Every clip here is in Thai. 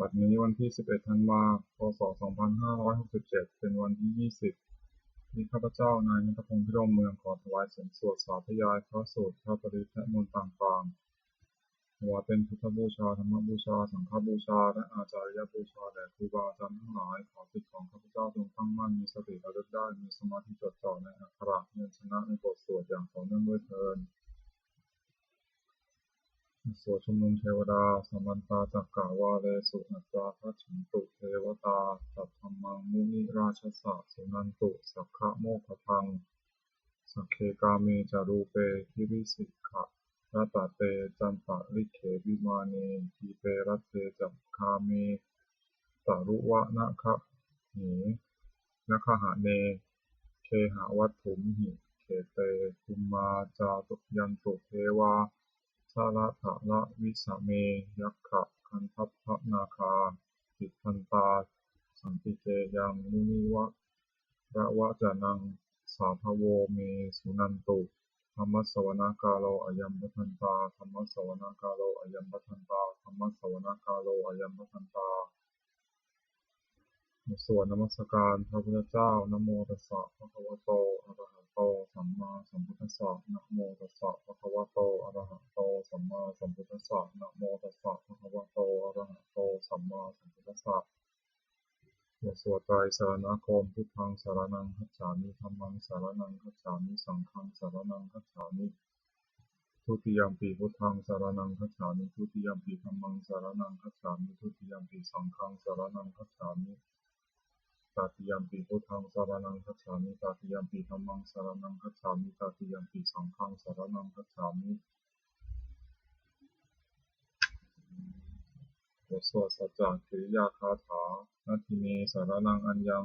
บัดนี้วันที่ 11 ธันวาคม พ.ศ.2567 เป็นวันที่ 20 ที่ข้าพเจ้านายนัทพงษ์พิรมเมืองขอถวายเสียงสวดสาธยายพระสูตรพระปริตและมนต์ต่างๆถวายเป็นพุทธบูชาธรรมบูชา สังฆบูชา และอาจารยบูชาแด่ครูบาอาจารย์ทั้งหลาย ขอจิตของข้าพเจ้าจงตั้งมั่นมีสติระลึกได้ มีสมาธิจดจ่อในอักขระเงินชนะในบทสวดอย่างต่อเนื่องด้วยเทอ ญสวชุมนุมเทวดาสัมมันตาจักกาวาเลสุอัตตาทัจฉินตุเทวตาสัทธัมมังมุนิราชสะสุนันตุสักขะโมคคพังสักเคกาเมจารูเปคิริสิกขะรัตเตจันตะลิเขวิมาเนทีเปรัตเตจักคาเมตารุวะนะคะเหนะคะหะเน เคหะวัตถุมหิ เขเตภูมมาจาตุยันตุเทวา ชาละทะละวิสเม ยัคขะคันทัพพนาคาติพันตา สันติเกยังมุนิวะระวะจานัง สาภโวเมสุนันตุธรรมสวนากาโลอยัมปทันตาธรรมสวนากาโลอยัมปทันตาธรรมสวนากาโลอยัมปทันตาสวดนมัสการพระพุทธเจ้านะโมตัสสะภะคะวะโตอะระหะโต สัมมาสัมพุทธัสสะนะโมตัสสะภะคะวะโตอะระหะโตสัมมา สัมพุทธัสสะนะโมตัสสะภะคะวะโตอะระหะโตสัมมาสัมพุทธัสสะบทสวดไตรสรณคมพุทธังสารนังคัจฉามิธัมมังสารนังคัจฉามิสังฆังสารนังคัจฉามิทุติยมปีพุทธังสารนังคัจฉามิทุติยมปีธัมมังสารนังคัจฉามิทุติยมปีสังฆังสารนังคัจฉามิตติยมปีพุทธังสารนังคัจฉามิตติยมปีธัมมังสารนังคัจฉามิตติยมปีสังฆังสารนังคัจฉามิ บทสวดสัจจกิริยาคาถานาทิเมสารนังอัญญัง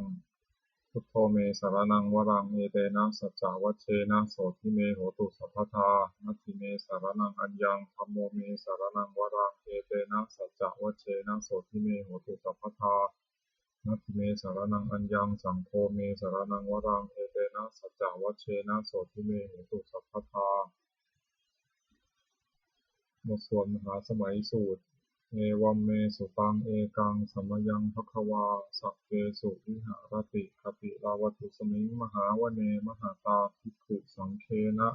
พุทโธเมสารนังวรังเอเตนะสัจจวัชเชนะโสทิเมโหตุสัพพทานาทิเมสารนังอัญญังธรรมโมเมสารนังวรังเอเตนะสัจจวัชเชนะโสทิเมโหตุสัพพทานัตถิเมสารนังอัญญังสังโฆเมสารนังวรังเอเตนะสัจจวัชเชนะโสทิเมเหตุสัพพทาบทสวดมหาสมัยสูตร เอวัมเมสุตังเอกังสัมยังภควา สัพเพสุวิหารติคติลาวัตุสมิงมหาวเนมหาตาภิกขุสังเคนะ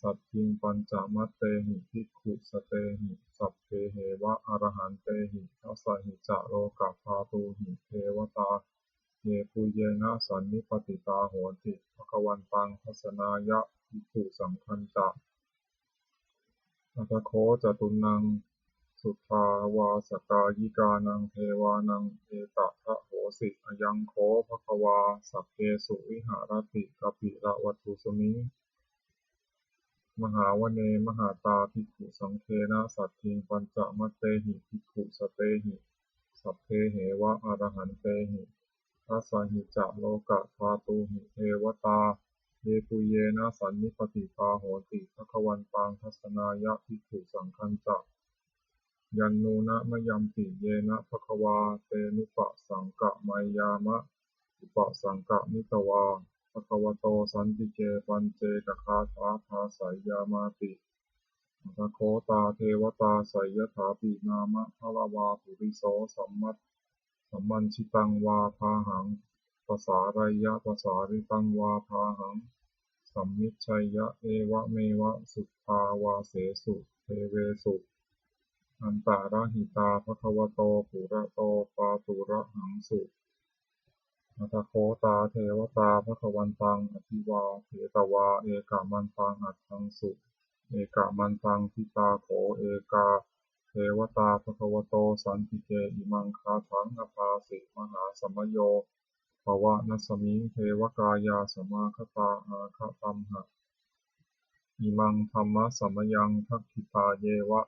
สัตทิงปัญจมัตเตหิภิกขุสเตหิ สัพเพเหวะอรหันเตหิทัสสหิจะโลกะพาตูหิเทวตาเยปุเยนะสันนิปติตาโหติภควันตังทัสนายะภิกขุสังคันจะอัตโคจตุนัง สุทาวาสกายิกานังเทวานังเอตทะโหสิอยังโคภควาสัพเพสุวิหารติกปิละวัตุสมิงมหาวเนมหาตาภิกขุสังเคนะสัตถิงปัญจมัตเตหิภิกขุสเตหิสัพเพเหวะอรหันเตหิทัสสหิจะโลกะทาตูหิเทวตาเยปุเยนะสันนิปติตาโหติภควันตังทัศนายะภิกขุสังคันจะ ยันนูนะมยัมปิเยนะภควาเตนุปะสังกะมายามะ อุปะสังกะมิตวาภควโตสันติเกปัญเจกคาถาภาสายามาติตะโคตาเทวตาไสยถาปินามะพะละวาปุริโสสัมมัตสัมมันชิตังวาพาหังภาษาไรยะภาษาริตังวาพาหัง สัมมิชัยยะเอวะเมวะสุทาวาเสสุเทเวสุ อันตาระหิตาภควโตปุระโตปาตุระหังสุอัตโคตาเทวตาภควันตังอภิวาเทตวา เอกามันตังอัตถังสุ เอกามันตังทิตาโขเอกา เทวตาภควโตสันติเกอิมังคาถังอภาสิมหาสมโยภวะนัสมิงเทวกายาสมาคตาอาคตัมหะอิมังธรรมะสมยังทักขิตาเยวะ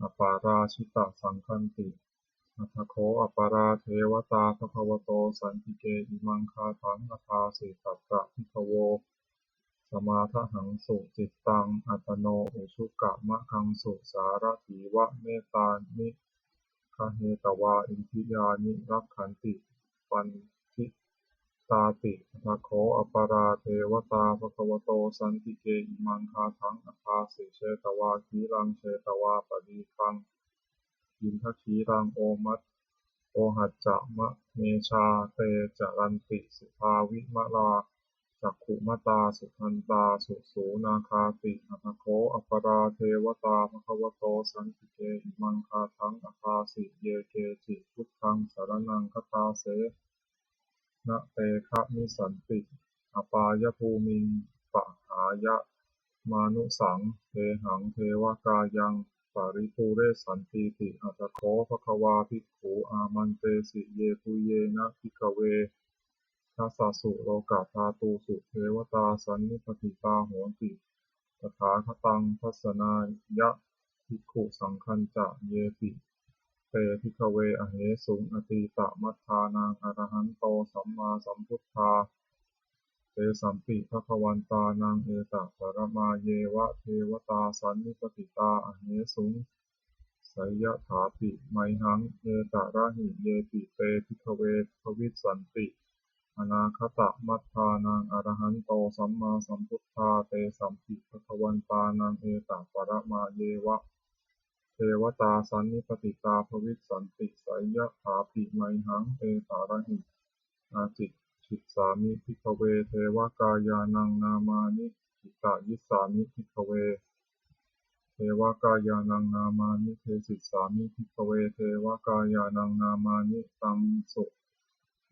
อปาราชิตาสังคันติอัทโคอปาราเทวตาภควโต สันติเกอิมังคาถังอภาสิตัตตะพิทโว สมาทหังสุจิตตัง อัตโนอุชุกะมะคังสุสารถีวะเมตานิคาเหตวา อินทิยานิรักขันติ ปัน ตาติอัทโคอปาราเทวตาภควโต สันติเกอิมังคาถังอภาสิเชตวาคีรังเชตวาปดีคัง ยินทคีรังโอมัตโอหัจจะมะเมชาเตจรันติสุภาวิมลาจักขุมตาสุทันตาสุสูนาคาติอัตโคอัปราเทวตาภควโต สันติเกอิมังคาทังอคาสิเยเกจิพุทธังสารนังคตาเส นะเตคะนิสันติอปายภูมิงปะหายะ มานุสังเทหังเทวกายังปาริภูเรสันติติอัตโคภควาภิกขุอามันเตสิเยปุเยนะภิกเวทัสสะสุโลกาธาตูสุเทวตาสันนิปติตาโหติตถาคตังทัสสนายะภิกขุสังคัญจะเยติ เตภิกเวอเหสุงอติตะมัทธานังอรหันโตสัมมาสัมพุทธาเตสัมปิภควันตานังเอตปรมาเยวะเทวตาสันนิปติตาอเหสุงไสยถาปิไมหังเอตระหิเยติเตภิกเวทวิสสันติอนาคตมัทธานังอรหันโตสัมมาสัมพุทธาเตสัมปิภควันตานังเอตปรมาเยวะ เทวตาสันนิปติตาภวิสันติไสยถาปิไมหังเอตระหิอาจิฉิสามิภิกเว เทวกายานังนามานิจิตายิสามิภิกเว เทวกายานังนามานิเทศิสามิภิกเว เทวกายานังนามานิตังสุ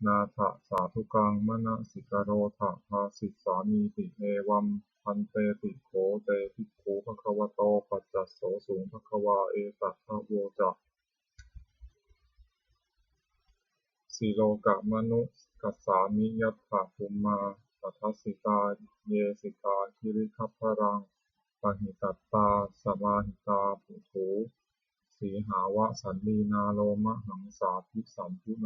นาถะสาธุกังมณสิกโรถะภาสิสามีติเอวัม พันเตติโขเตภิกขุภควโตปัจจโสสุงภควาเอตัทธโวจะสีโลกะมนุกัสสามิยัตถะภูมมาตัทสิตาเยสิกาคิริคัพพรังปหิตัตตาสมาหิตาปุถุสีหาวะสันลีนาโลมะหังสาภิสัมพุโน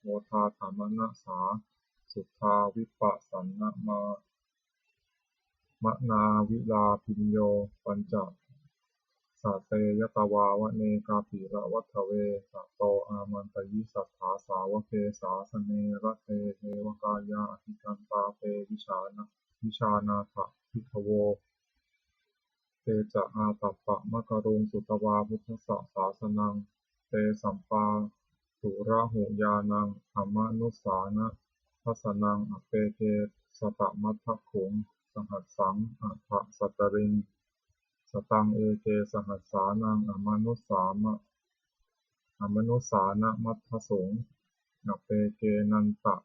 โมทาธรรมนะสา สุทธาวิปัสสนะมา มะนาวิลาพิญโย ปัญจสาเตยตวาวะเนกาปิระวัฏเวสโตอามันตยิสัทธาสาวเกสาสเนระเตเทวกายาอธิกันตาเตวิชานะวิชานาถพิทโวเตจะอาตัปปะมะกรุงสุตวาพุทธสสาสนัง เตสัมปาสุระหุยานังธรรมนุสานะทัสนังอเปเกสตมัทถขุง สหัสสังอัฏฐสัตริง สตังเอเกสหัสสานังอมนุสามะอมนุสานะมัทธสงอเปเกนันตะ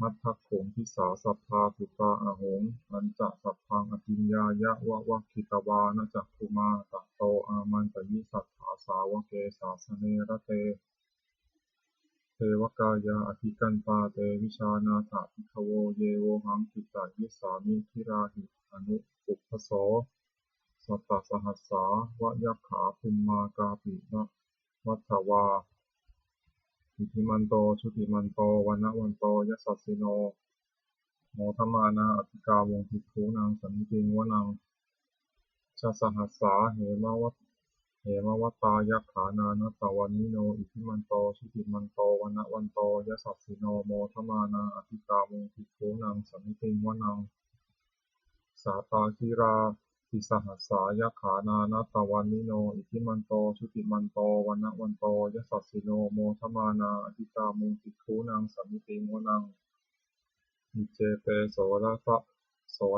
มัทธขงพิสาสัพพาปุตาอหงอันจะสัพพังอภิญญายะวะวะคิตวานะจักคุมาตะโตอามันตยิสัทธาสาวเกสาสเนระเต วกายาอธิกันตาเตวิชานาถาภิกขโวเยโวหังกิตายิสามิทิราหิอนุปุพโสสัตตสหัสสาวะยักขาภูมมากาปินะวัฏวาอิทิมันโตชุติมันโตวันนวันโตยสัสสิโนโมทมานาอธิกาวงทิคูนางสันติงวนังชาสหัสสาเหมวัต เหมวัตตายักขานานัตตวันนิโน อิทิมันโตชุติมันโตวันะวันโตยสัสสิโนโมทมานาอธิกาวงทิคูนางสันติวนัง สาตาคิราติสหัสสายขานานาตวันนิโน อิทิมันโตชุติมันโตวันะวันโตยสัสสิโนโมทมานาอธิกามุติคูนังสัมิติโมนังมิเจเตโสระสะ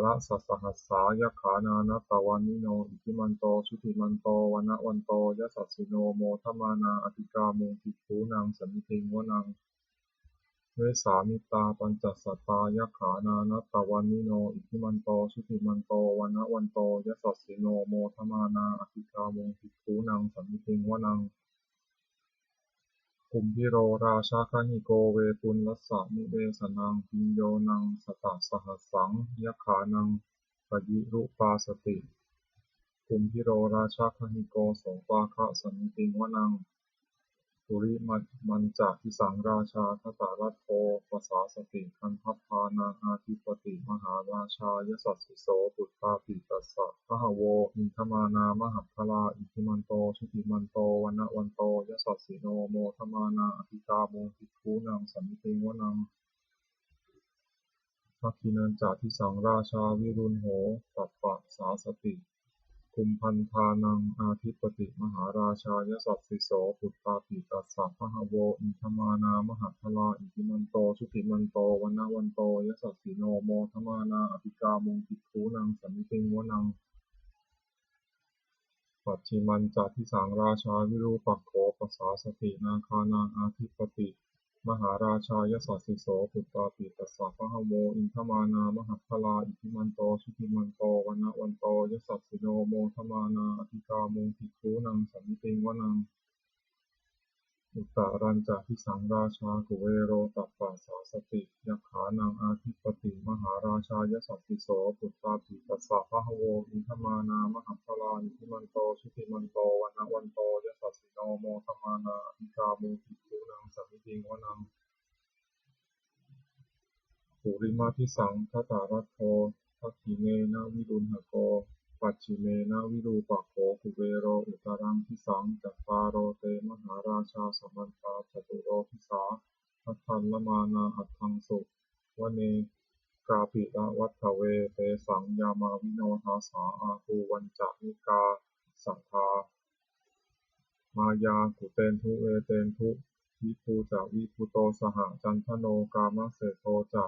ระ สัสหัสสายขานานาตวันนิโน อิทิมันโต ชุติมันโตวันะวันโตยสัสสิโน โมทมานา อธิกามุติคูนังสัมมิติโมนังเวสามิตาปัญจสตายขานานัตตวันนิโน อิทิมันโต ชุติมันโตวันะวันโตยสัสสิโน โมทมานาอภิกามงภิกขุนังสัมมิติงวนัง คุมพิโรราชาคหิโกเวปุลลัสสะมิเวสนังพิญโยนังสตสหัสสังยขานังปยิรุปาสติคุมพิโรราชาคหิโกสงปาคะสันติงวนัง ปุริมัมันจะทิสังราชาทตารัตโทปสาสติคันทัพพานาอาธิปติมหาราชายสัสสิโสปุตตาปิตัสสะพหโวอินทมานามหัพลาอิทิมันโตชุติมันโตวันนวันโตยสัสสิโนโมทมานาอภิกาโมทิคูนังสัมมิติวนังทักขินันจาทิสังราชาวิรุณโหตัปปะสาสติ กุมพันธานังอาทิปติมหาราชายสัสสิโสปุตตาปิตัสสะพะหโวอินทมานามหาพลาอิติมันโตชุติมันโตวันนวันโตยสัสสิโนโมทมานาอภิกามุงภิกขูนังสัมมิติงวนังปัจฉิมันจะทิสังราชาวิรูปักโขปัสสาสตินาคานังอาทิปติ มหาราชายสสิโสปุตตาปิตัสสะพะหโวอินทมานามหาพลา อิติมันโตชุติมันโตวันนะวันโตยสัสสิโนโมทมานาอภิกามุงภิกขูนังสัมิติงวนังอุตตรัญจะทิสังราชากุเวโรตัปปะสาสติยักขานังอาทิปติมหาราชายสัสสิโสปุตตาปิตัสสะพะหโวอินทมานามหาพลา อิติมันโตชุติมันโตวันนะวันโตยสัสสิโนโมทมานาอภิกามุงภิกขูนังสัมมิ ติงวนังปุริมาทิสังทตารัตโททักขิเมนะวิรุณหโก ปัจฉิเมนะวิรูปักโขกุเวโรอุตรังทิสังจัตตารโรเตมหาราชาสัมมันตาจตุโรทิสาทัทธันละมานาอัตังสุวเนกาปิละวัฏเวเตสังยามาวิโนทาสาอาคูวันจะนิกาสัทามายากุเตนทุเอเตนทุ วิภูจะวิภูโตสหจันทโนกามเสโทจะ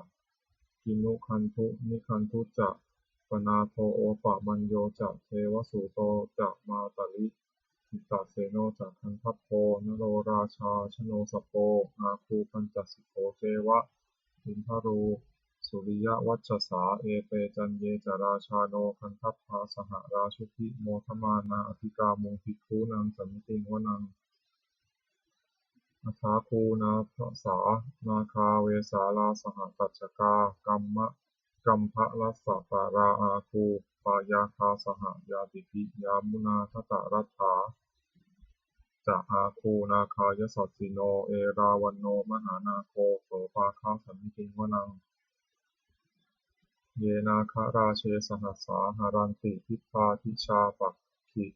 กินุคันทุนิคันทุจะปนาโทโอปะมัญโยจะเทวสุโตจะมาตลิอิตาเสโนจะคันทัพโพนโรราชาชโนสโปอาคูปัญจสิโขเจวะอินทรู สุริยวัชสาเอเปจันเยจราชาโนคันทัพพาสหราชุพิโมทมานาอภิกามุงภิกขูนังสัมมิติงวนัง อัฏฐาคูนาภสานาคาเวสาลาสหตัจกา กัมมะกัมภะรัสสะปาราอาคูปายาคาสหยาติปิยามุนาทตรัตถาจะอาคูนาคายสัสสิโน เอราวันโน มหานาโคโสภาคาสัมมิติงวนัง เยนาคาราเชสหัสสาหารันติทิพาทิชาปักขิ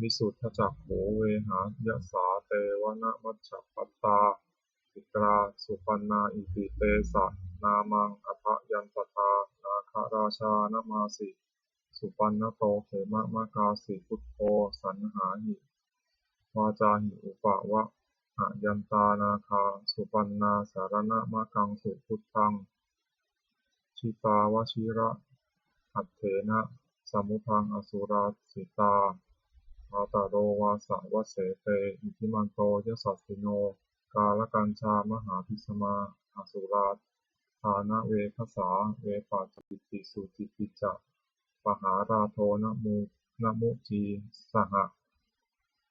วิสุทธจักโหเวหายสาเตวนะมัชฌปตาสิกราสุปันนาอิติเตสะนามังอภยันตตานาคราชานมาสิสุปันนโตเขมะมะกาสิพุทโธสันหาหิวาจาหิอุปะวะหยันตานาคาสุปันนาสารณะมะกังสุพุทธังชิตาวชิระหัตเถนะสมุทังอสุราสิตา อาตาโรวาสะวะเสเต อิทิมันโตยสัสสิโน กาลกัญชามหาพิสมาอสุราธานะเวคสา เวปัจจิติสุจิติจะปหาราโทนะมูนะมุจีสหะ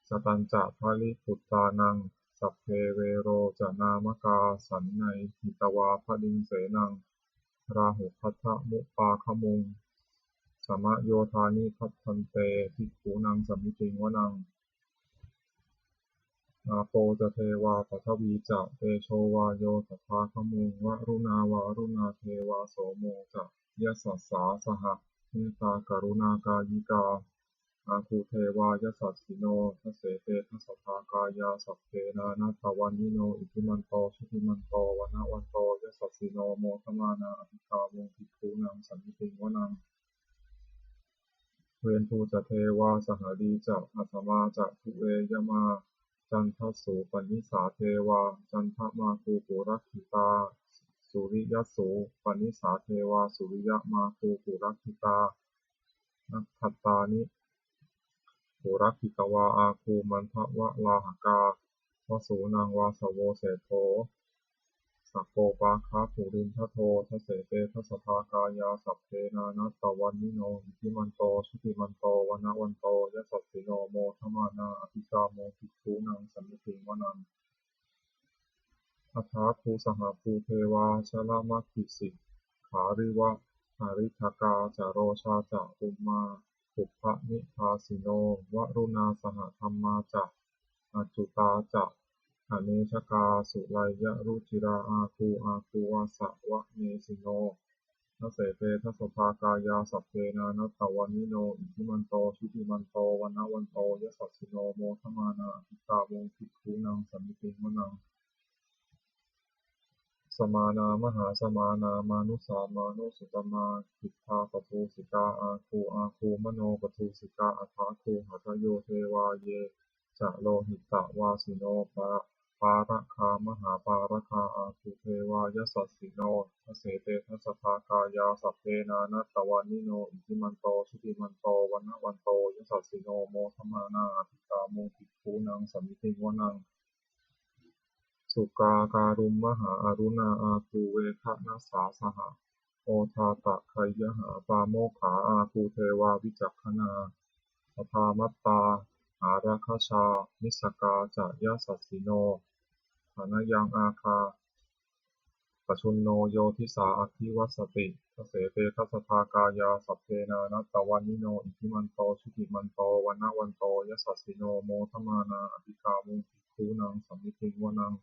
สตัญจะภลิปุตตานัง สัพเพเวโรจนามกาสันในหิตวาพดิงเสนัง ราหุพัทธมุปาคมุง สมะโยธานิพัทันเตภิกขุนังสัมมิติงวนังอาโปจะเทวาปัทวีจะเตโชวาโยตถาคมุงวรุณาวารุณาเทวาโสโมจะยสสสาสหะเมตตากรุณากายิกาอาคูเทวายสัสสิโนทเสเตทัสสทากายาสัพเพนานาตวันนิโน อิทิมันโตชุติมันโตวนะวันโตยสัสสิโนโมทมานาอภิกามุงภิกขุนังสัมมิติงวนัง เวนทูจะเทวาสหดีจะอัตมาจะทุเวยมา จันทสูปนิสาเทวา จันทมาคูปุรักิตา สุริยสูปนิสาเทวา สุริยมาคูปุรักิตา นัทธัตตานิปุรักิตวาอาคูมันทวะลาหกาวสูนังวาสโวเสโท สักโกปาคาภูรินทโททสเสเตทัสสทากายาสัพเพนานัตตวันนิโนอิทิมันโตชุติมันโตวนะวันโตยสัสสิโนโมทมานาอภิกาโมภิกขุนังสัมมิติงวนังอัฏฐาภูสหภูเทวาชลามัคคิสิขาริวะหาริทกาจโรชาจะอุมมาปุพพนิพาสิโนวรุณาสหธรรมาจะอจุตาจะ อเนชกาสุไลยรุจิราอาคูอาคูวาสะวะเนสิโนทสเสเตทัสสทากายาสัพเพนานัตตวันนิโน อิทิมันโตชุติมันโตวันะวันโตยสัสิโนโมทมานาอภิกาโมภิกขุนังสัมมิติงวนัง สมานามหาสมานามานุสามานุสุตมากิฏฐาปทูสิกาอาคูอาคูมโนปทูสิกาอัฏฐาคูหัตโยเทวาเยจะโลหิตวาสิโนปะ ปาระคามหาปาระคาอาคูเทวายสัสสิโนทเสเตทัสภากายาสัพเพนานัตตวันนิโน อิทิมันโตชุติมันโตวันวันโตยสัสสิโนโมทมานาอภิกาโมติคูนังสมิติวนัง สุกาการุมมหาอรุณาอาคูเวคะนัสสาสหะโอทาตะไคยหาปาโมขาอาคูเทวาวิจักขนาสภามัตตาหาราคชานิสกาจะยะสัสสิโน ฐานยังอาคาปชุนโนโยทิสาอคิวัสติทเสเตทัสภากายาสัพเพนานัตตวันนิโน อิทิมันโตชุติมันโตวันนวันโตยสัสสิโนโมทมานาอภิกามุขิคูนังสัมมิติวนัง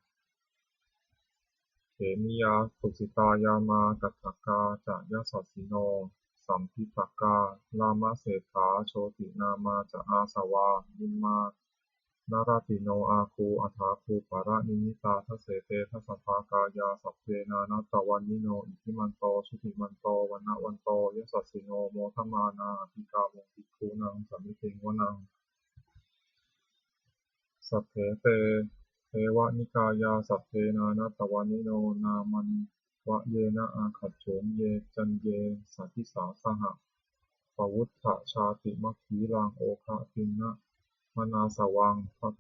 เขมิยาสุสิตายามากัตถกาจะยสัสสิโน สัมพิตกาลามะเศรษาโชตินามาจะอาสวานิมมา นาราติโนอาคูอัฏฐาคูปาระนิมิตาทเสเตทัสสภากายาสัพเพนานัตตวันนิโนอิทิมันโตชุติมันโตวันนะวันโตยสัสสิโนโมทมานาอภิกามุขิคูนังสัมมิติงวนังสัพเพเตเทวนิกายาสัพเพนานัตตวันนิโนนามันวะเยนะอาคัจโฉมเยจันเยสัทิสาสหะปวุฒะชาติมัคคีลังโอคะตินะ นาสวังพัก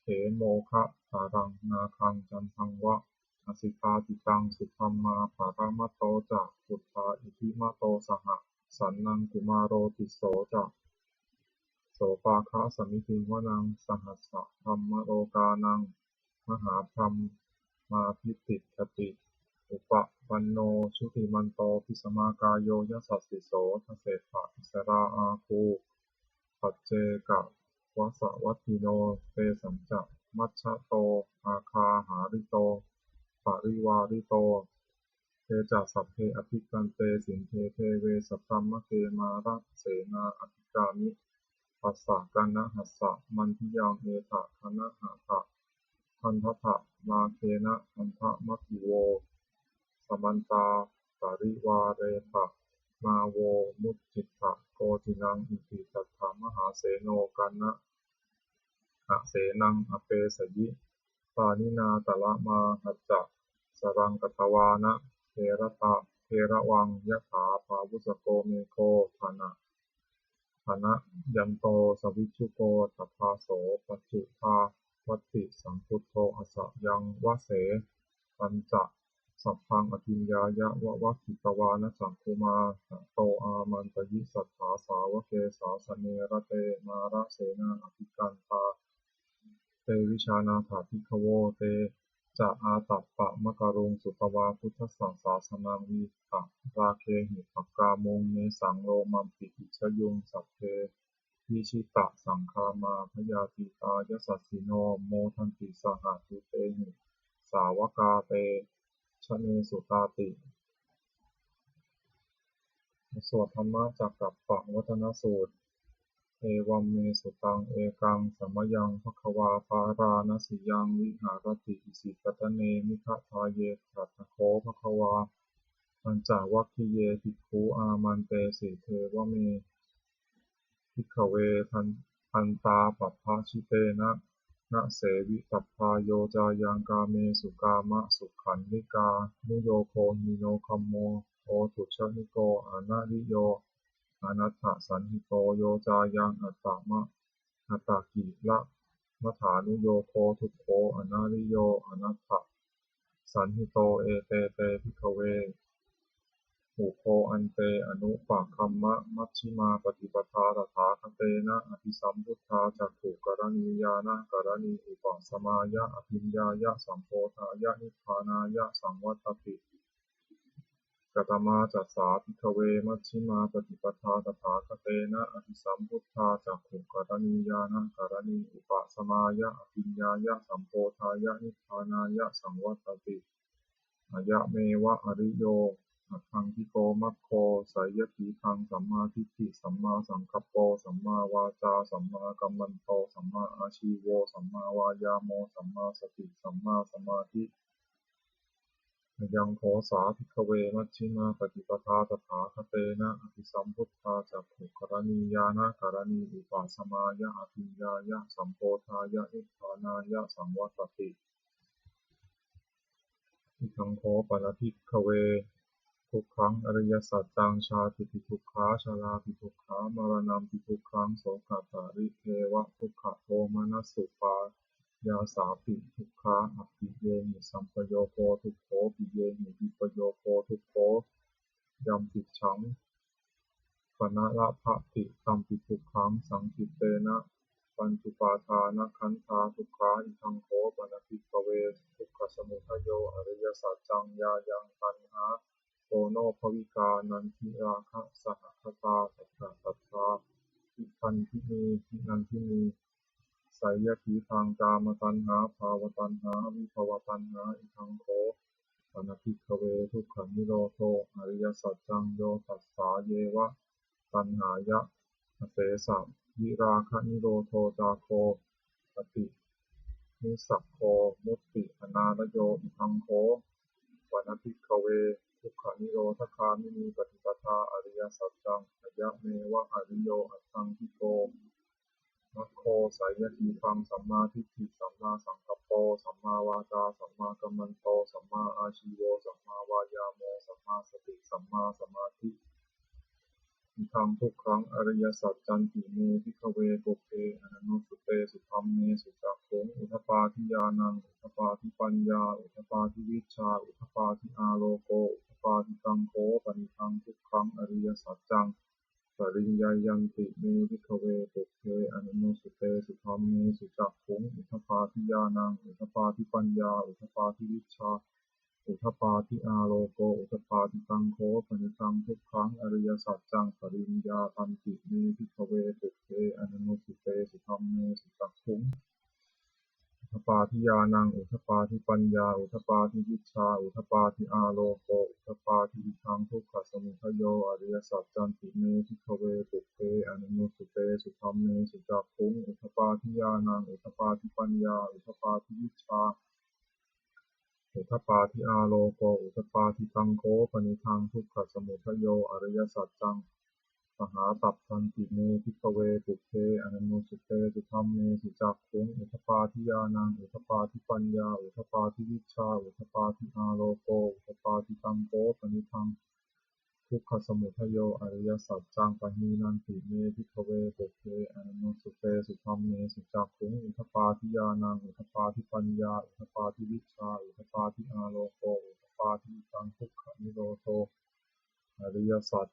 เขโมคะสารังนาคังจันทังวะอสิตาติตังสุธรรมาภารามโตจะพุทธาอิทิมโตสหะสันนังกุมารโรติโสจะโสปาคะสมิติวนังสหัสสะธรรมโลกานัง มหาธรรมมาพิติคติ อุปปันโนชุติมันโตพิสมากายโยยสัสสิโสทเสถะอิสราอาคูปัจเจกะ วสวัตติโน เตสัญจะ มัชฌะโต อาคาหาริโต ปาริวาริโตเทจัสัพเพอภิกันเตสินเทเทเวสัพพมะเกมาระเสนาอภิกามิปัสสะกันนะหัสสะมันทิยังเอถะคณะหะทะพันทะทะมาเคนะพันทะมัคคิโว สมันตา ปาริวาเรทะ มาโวมุจจิตะโกตินังอิติตัถามหาเสโนกันนะอะเสนังอเปสยิปานินาตละมาหัจจะสรังกตวานะเทระตะเทระวังยะถาภาวุสโกเมโคธานะธนะยันโตสวิชุโกตัพาโสปัจจุภาวัติสังพุทโธอสยังวะเสปัญจะ สัพพังอภิญญายะวะวะกิตวานะสังคุมาโตอามันตยิสัทธาสาวเกสาสเนระเตมาระเสนาอภิกันตาเตวิชานาถาภิกขโวเตจะอาตัปปะมะกรุงสุตวาพุทธศาสาสนังวิตะราเคหิปักกามงเนสังโรมัมปิอิชยุงสัพเพทิชิตะสังคามาพยาติตายสัสสิโนโมทันติสหตุเตหิสาวกาเต ชเนสุตาติสวดธรรมะจักกับปะวัฒนสูตร เอวัมเมสุตัง เอกังสมยังภควาปาราณสิยังวิหารติอิสิปตเนมิขทาเยตัตโคภควาปัญจวัคคีเยภิกขุอามันเตสิเทวเมภิกขเวทันทันตาปัพพาชิเตนะ นะเสวิตัพพาโยจายังกาเมสุกามะสุขันนิกานุโยโคหิโนคัมโมโอทุชนิโกอานาริโยอนัตถสันหิโตโยจายังอัตตมะอัตตกิละมัฐานุโยโคทุโคอนาริโยอนัตถสันหิโตเอเตเตภิกเว อุโคอันเตอนุปะคัมมะมัชฌิมาปฏิปทาตถาคเตนะอภิสัมพุทธาจักขุกรณียานะกรณีอุปสมายะอภิญญายะสัมโพธายะนิพพานายะสังวัตติกตมาจัสสาภิกขเวมัชฌิมาปฏิปทาตถาคเตนะอภิสัมพุทธาจักขุกรณียานะกรณีอุปสมายะอภิญญายะสัมโพธายะนิพพานายะสังวัตติอายะเมวะอริโย อัตถังคิโกมัคโคไสยถีทังสัมมาทิฏฐิสัมมาสังคัปโปสัมมาวาจาสัมมากัมมันโตสัมมาอาชีโวสัมมาวายาโมสัมมาสติสัมมาสมาธิยังโขสาภิกเวมัชชิมาปฏิปทาตถาคเตนะอภิสัมพุทธาจักขุกรณียานะกรณีอุปาสมายะอภิญญายะสัมโพธายะนิพพานายะสังวัตติอิทังโขปนภิกเว ทุกขัง อริยสัจจัง ชาติปิทุกขาชาลาปิทุกขามรณะปิทุกขังโสกตาริเทวะทุกขโทมนัสสุปายาสาปิทุกขาอภิเยหิสัมปโยโคทุกโขปิเยหิวิปโยโคทุกโขยัมปิชังปนะละภะติตัมปิทุกขังสังคิเตนะปัญจุปาทานะขันธาทุกขาอิทังโขปนภิกเวทุกขสมุทัยโยอริยสัจจังยายังตัณหา โนภวิกานันทิราคะสหคตาสัจจะสัทธาทิพันธินีทินันทินีไสยยถีทางกามตัณหาภาวตัณหาวิภวตัณหาอิทังโขปนภิกเวทุกขนิโรโธอริยสัจจังโยตัสสาเยวะ ตัณหายะเสสะวิราคะนิโรโธจาโคปฏินิสักโคมุตติอนาลโยอิทังโขปนภิกเว ทุกขนิโรธคามินีปฏิปทาอริยสัจจังอายะเมวะอริโยอัตถังทิโกมัคโคสายทีฟังสัมมาทิฏฐิสัมมาสังกัปโปสัมมาวาจาสัมมากัมมันโตสัมมาอาชีโวสัมมาวายาโมสัมมาสติสัมมาสมาธิอิทังทุกขังอริยสัจจันติเมพิกเวปุเพอนันโนสุเตสุธรรมเมสุจักขงอุทปาทิยานังอุทปาทิปัญญาอุทปาทิวิชชาอุทปาทิอาโลโกอุท ปาทิตังโคปนิทังทุกขังอริยสัจจังปริญญายันติเมพิกเวปุเพอนันโนสุเตสุธรรมเมสุจักขงอุทปาทิยานังอุทปาทิปัญญา อุทปาทิวิชา อุทปาทิอาโลโก อุทปาทิตังโคปนิตังทุกขังอริยสัจจังปริญญาตันติเมพิกเวปุเพอนันโนสุเตสุธรรมเมสุจักขุง ทปาทิยานัง อุทปาทิปัญญา อุทปาทิวิชา อุทปาทิอาโลโกอุทปาทิอิทังทุกขสมุทโย อริยสัจจันติเมพิกเวปุเพอนันโนสุเต สุธรรมเมสุจักขุงอุทปาทิยานัง อุทปาทิปัญญา อุทปาทิวิชาอุทปาทิอาโลโกอุทปาทิตังโคปนิทังทุกขสมุทโย อริยสัจจัง หาตับทันติเมพิกเวปุเพอนันโนสุเตสุธรรมเมสุจักขุงอุทปาทิยานังอุทปาทิปัญญาอุทปาทิวิชาอุทปาทิอาโลโกอุทปาทิตังโคปนิทังทุกขสมุทโยอริยสัจจังปะหีนันติเมพิกเวปุเพอนันโนสุเตสุธรรมเมสุจักขุงอุทปาทิยานังอุทปาทิปัญญาอุทปาทิวิชาอุทปาทิอาโลโกอุทปาทิตังทุกขนิโรโธอริยสัจ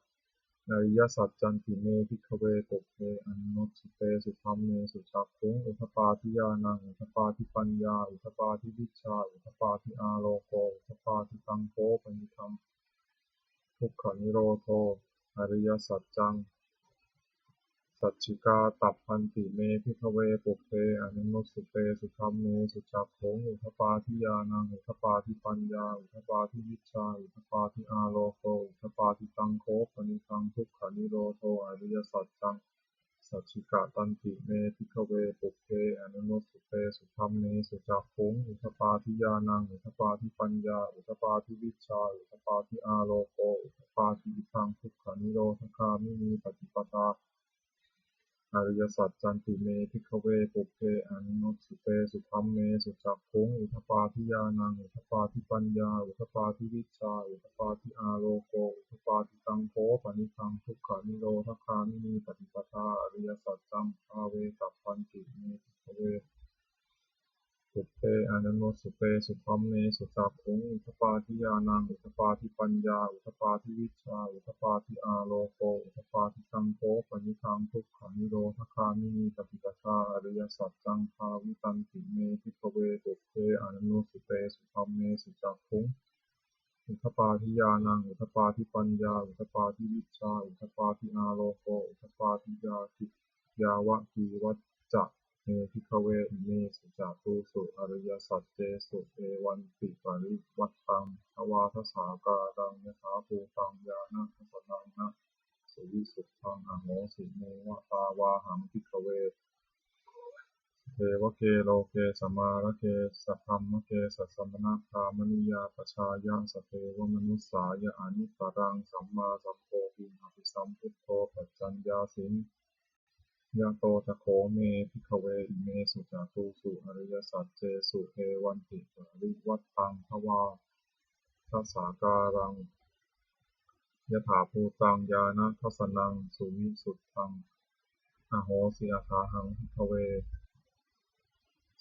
อริยสัจจันติเมพิกเวปุเพอนันนสุเตสุธรรมเมสุจักขุงอุทปาทิยานังอุทปาทิปัญญาอุทปาทิวิชาอุทปาทิอาโลโกอุทปาทิตังโคปนิทังทุกขนิโรโธอริยสัจจัง สัจฉิกาตัพพันติเมพิทเวปุเพอนุนุสุเตสุธรรมเมสุจักโขงอุทปาทิยานังอุทปาทิปัญญาอุทปาทิวิชาอุทปาทิอาโลโกอุทปาทิตังโคปนิตังทุกขนิโรโธอริยสัจจังสัจฉิกาตันติเมพิทเวปุเพอนุนุสุเตสุธรรมเมสุจักโขงอุทปาทิยานังอุทปาทิปัญญาอุทปาทิวิชาอุทปาทิอาโลโกอุทปาทิอิทังทุกขนิโรธคามินีปฏิปทา อริยสัจจันติเมพิกเวปุเพอนุนสุเตสุธรรมเมสุจักขุงอุทปาทิยานังอุทปาทิปัญญา อุทปาทิวิชา อุทปาทิอาโลโกอุทปาทิตังโพปนิทังทุกขานิโรธคามินีปฏิปทาอริยสัจจังอาเวสัพพันติเมพิกเว ปุเพอนันโนสุเตสุธรรมเมสุจักขุงอุทปาทิยานังอุทปาทิปัญญาอุทปาทิวิชาอุทปาทิอาโลโกอุทปาทิตังโคปนิทังทุกขานิโรธคามินีปฏิปทาอริยสัจจังภาวิตันติเมพิกเวปุเพอนันโนสุเตสุธรรมเมสุจักขุงอุทปาทิยานังอุทปาทิปัญญาอุทปาทิวิชาอุทปาทิอาโลโกอุทปาทิยาติยาวะกีวัจจะ เมพิกเวอิเมสุจาตุสุอริยสัจเจสุเอวันติปริวัตตังทวาทสาการังยถาภูตังญาณทัสนังนะสุวิสุทธังอโหสิเมวะตาวาหังพิกเวเทวเกโลเกสมาระเกสัพพมะเกสัสมนาคามนิยาปชายะสเทวมนุสสายะอนุตตรังสัมมาสัมโพธิอภิสัมพุทโธปัจจัญญาสิน ยะโตตะโขเมพิขเวอิเมสุจาตุสุอริยสัจเจสุเอวันติปริวัตตังทวาทัสสาการังยถาภูตังญาณทัสนังสุวิสุทธังอโหสิอาคาหังพิขเว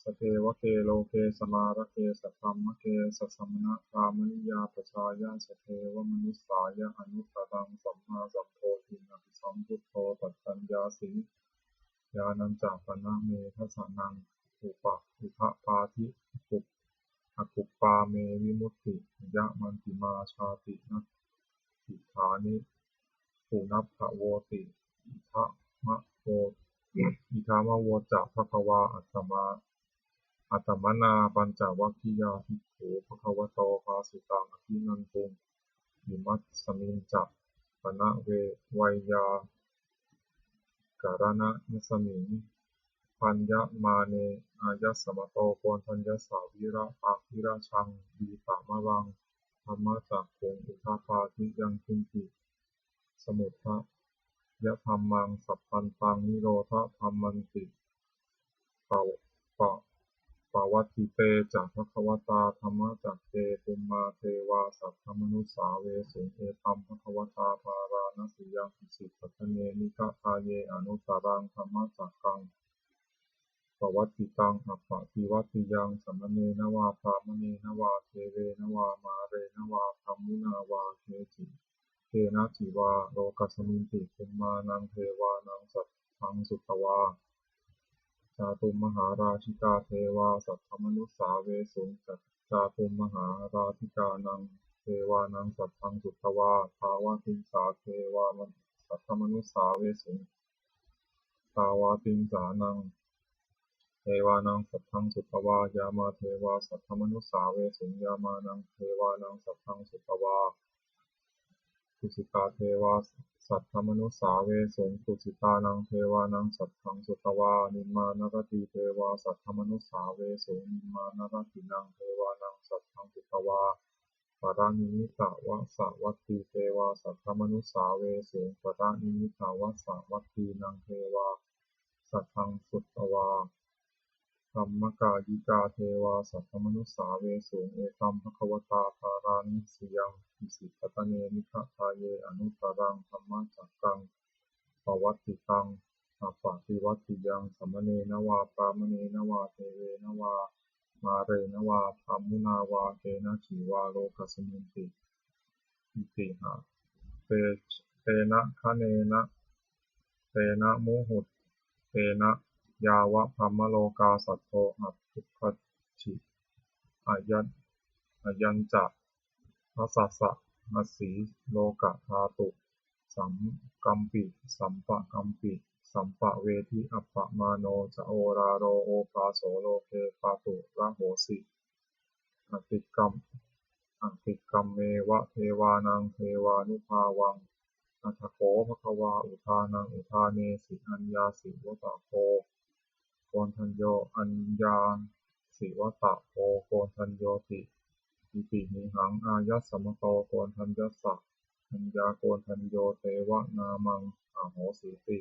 สเทวเกโลเกสมาระเกสัพพมเกสัสมนะกามนิยาปชายาสเทวมนุสสายะอนุตตังสัมมาสัมโพธิอภิสัมพุทโธปัจจัญญาสิ ญาณัญจาปนะเมทัสสนังอุปะอุภปาทิปุปอกุปปาเมวิมุตติยะมันติมาชาตินัตถิฐานิปุนัพพะโวติอิทะมะโวอิทามะโวจะภควาอัตมาอัตมนาปัญจวัคคียาภิกขุภควโตภาสิตังอภินันตุงยิมัสสมิงจักปนะเวไวยา การณะนสมิงปัญญมาเนอายัสมโตโกนทัญญสาวิระอาวิระชังดีตามาวังธรรมะจากคงอุทาภาทิยังคินติสมุทะยะธรรมังสัพพันตังนิโรธธรรมันติปะปะ ปาวัตติเตจักภควตาธรรมจักเตปุมมาเทวาสัพพมนุสาเวสุเอตัมภควตาภาราณสียังปิสิปัตเนนิกะทาเยอนุตารังธรรมจักกังปวัตติตังอัปปะติวัติยังสัมเนนวาพามเนนวาเทเวนวามาเรนวาธรรมุนาวาเทจิเทนะจิวาโลกัสมินติปุมมานังเทวานังสัตทังสุตวา จาตุมมหาราชิกาเทวาสัทธมนุสาเวสุงจัจาตุมมหาราชิกานังเทวานังสัทธังสุตวาภาวะติงสาเทวามันสัทธมนุสาเวสุงภาวะติงสานังเทวานังสัทธังสุตวายามาเทวาสัทธมนุสาเวสุงยามานังเทวานังสัทธังสุตวา ตุสิตาเทวาสัทธมนุสาเวสงตุสิตานังเทวานังสัทธังสุตวานิมานรติเทวาสัทธมนุสาเวสงนิมานรตินังเทวานังสัทธังสุตวาปารานิมิตาวะสาวัตตีเทวาสัทธมนุสาเวสงปารานิมิตาวะสาวัตตีนังเทวาสัทธังสุตวาธรรมกายิกาเทวาสัทธมนุสาเวสงเอตัมภควตาภารานิสียัง อิสิปตเนนิฆทาเยอนุตารังธรรมะจักกังปวัตติตังอาปาติวัตติยังสมเนนวาปามเนนวาเทเวนวา มาเรนวาธรรมุนาวาเทนะชีวาโลกัสมินติอิติหะเตเตนะคะเนนะเตนะมุหุตเตนะยาวะพัมมโลกาสัตโตอัปุคชิอายันอายัญจะ นัสสะนัสสีโลกะธาตุ สัมกัมปิ สัมปะกัมปิ สัมปะเวทิอัปปะมาโนจะโอราโรโอปาโสโลเกปาตุระโหสิอติกรรมอติกรรมเมวะเทวานังเทวานุภาวังอัตโขภควาอุทานังอุทาเนสิอัญญาสิวตะโคโกนทัญโยอัญญาสิวตะโพโกนทัญโยติ อิติหิหังอายัสสมโตโกนทัญญสสะอัญญาโกนทัญโยเทวะนามังอาโหสีติ